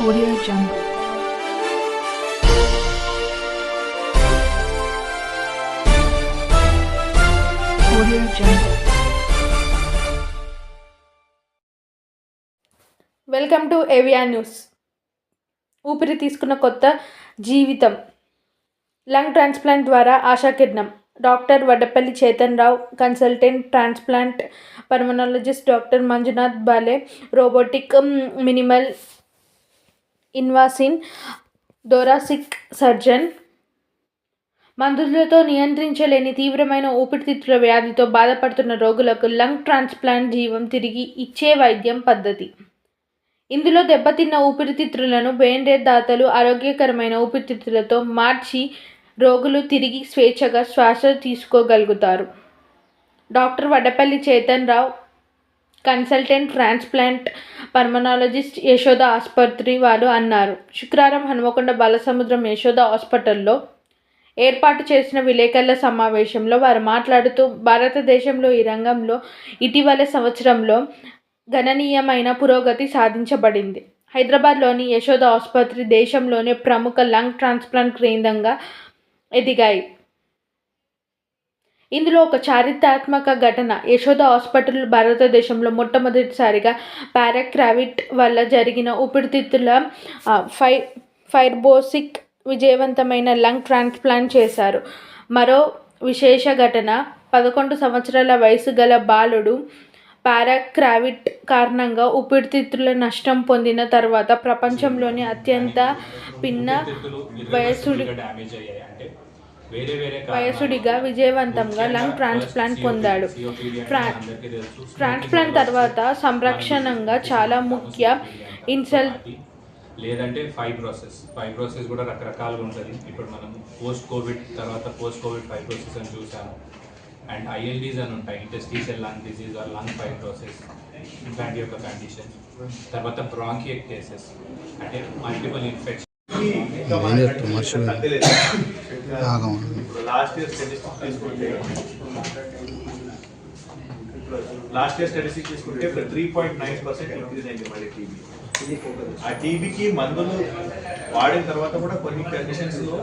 Audio Jungle. Audio Jungle. Welcome to Avia news ఊపిరి తీసుకున్న కొత్త జీవితం లంగ్ ట్రాన్స్ప్లాంట్ ద్వారా ఆశాకిరణం doctor Vaddapalli Chetan Rao consultant transplant pulmonologist doctor Manjunath Bale robotic minimal invasive thoracic surgeon మందులతో నియంత్రించలేని తీవ్రమైన ఊపిరితిత్తుల వ్యాధితో బాధపడుతున్న రోగులకు లంగ్ ట్రాన్స్ప్లాంట్ జీవం తిరిగి ఇచ్చే వైద్యం పద్ధతి. ఇందులో దెబ్బతిన్న ఊపిరితిత్తులను బెయిన్డెడ్ దాతలు ఆరోగ్యకరమైన ఊపిరితిత్తులతో మార్చి రోగులు తిరిగి స్వేచ్ఛగా శ్వాస తీసుకోగలుగుతారు. Doctor Vadapalli Chetan Rao consultant transplant pulmonologist Yashoda ఆసుపత్రి వారు అన్నారు. శుక్రవారం హనుమకొండ బాలసముద్రం యశోద హాస్పిటల్లో ఏర్పాటు చేసిన విలేకరుల సమావేశంలో వారు మాట్లాడుతూ భారతదేశంలో ఈ రంగంలో ఇటీవల సంవత్సరంలో గణనీయమైన పురోగతి సాధించబడింది. హైదరాబాద్లోని యశోద ఆసుపత్రి దేశంలోనే ప్రముఖ లంగ్ ట్రాన్స్ప్లాంట్ కేంద్రంగా ఎదిగాయి. ఇందులో ఒక చారిత్రాత్మక ఘటన. యశోద హాస్పిటల్ భారతదేశంలో మొట్టమొదటిసారిగా పారాక్రావిట్ వల్ల జరిగిన ఊపిరితిత్తుల ఫై ఫైర్బోసిక్ విజయవంతమైన లంగ్ ట్రాన్స్ప్లాంట్ చేశారు. మరో విశేష ఘటన పదకొండు సంవత్సరాల వయసు గల బాలుడు పారాక్రావిట్ కారణంగా ఊపిరితిత్తుల నష్టం పొందిన తర్వాత ప్రపంచంలోని అత్యంత పిన్న వయసుడి వయసుడిగా విజయవంతంగా లంగ్ ట్రాన్స్ప్లాంట్ పొందాడు. ట్రా- ట్రాన్స్ప్లాంట్ తర్వాత సంరక్షణంగా చాలా ముఖ్య ఇన్సల్ లేదంటే ఫైబ్రోసిస్. ఫైబ్రోసిస్ కూడా రకరకాలుగా ఉంటుంది. ఇప్పుడు మనం పోస్ట్ కోవిడ్ తర్వాత పోస్ట్ కోవిడ్ ఫైబ్రోసిస్ అని చూసాము అండ్ ఐఎల్డీస్ అని ఉంటాయి. Interstitial lung disease or lung fibrosis ఇట్లాంటి యొక్క కండిషన్ తర్వాత బ్రాంకియక్ కేసెస్. అంటే multiple infection. Last year statistic తీసుకుంటే లాస్ట్ ఇయర్ స్టాటిస్టిక్ తీసుకుంటే three point nine percent increase అయింది మళ్ళీ టీబీ ఆ టీబీకి మందులు వాడిన తర్వాత కూడా కొన్ని కండిషన్స్లో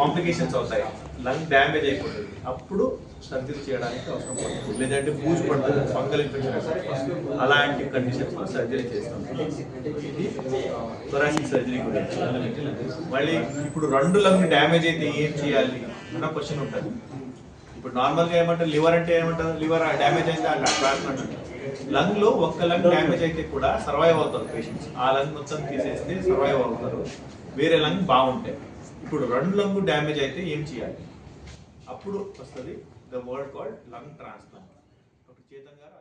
కాంప్లికేషన్స్ అవుతాయి. లంగ్ డ్యామేజ్ అయిపోతుంది. అప్పుడు సర్జరీ చేయడానికి అవసరం పడుతుంది. లేదంటే పూజ పడుతుంది ఫంగల్ ఇన్ఫెక్షన్ అలాంటి కండిషన్స్లో సర్జరీ చేస్తాం. ఇది థొరాసిక్ సర్జరీ గురించి. మళ్ళీ ఇప్పుడు రెండు లంగ్ డ్యామేజ్ అయితే ఏం చేయాలి అన్న క్వశ్చన్ ఉంటుంది. ఇప్పుడు నార్మల్గా ఏమంటారు? లివర్ అంటే ఏమంటారు? లివర్ డ్యామేజ్ అయితే ట్రాన్స్ప్లాంట్ అంటారు లంగ్లో ఒక్క లంగ్ డ్యామేజ్ అయితే కూడా సర్వైవ్ అవుతారు పేషెంట్స్ ఆ లంగ్ మొత్తం తీసేస్తే సర్వైవ్ అవుతారు. వేరే లంగ్ బాగుంటాయి. ఇప్పుడు రెండు లంగ్ డ్యామేజ్ అయితే ఏం చేయాలి? అప్పుడు వస్తుంది the word called lung transplant ఒక చేతన్ గారు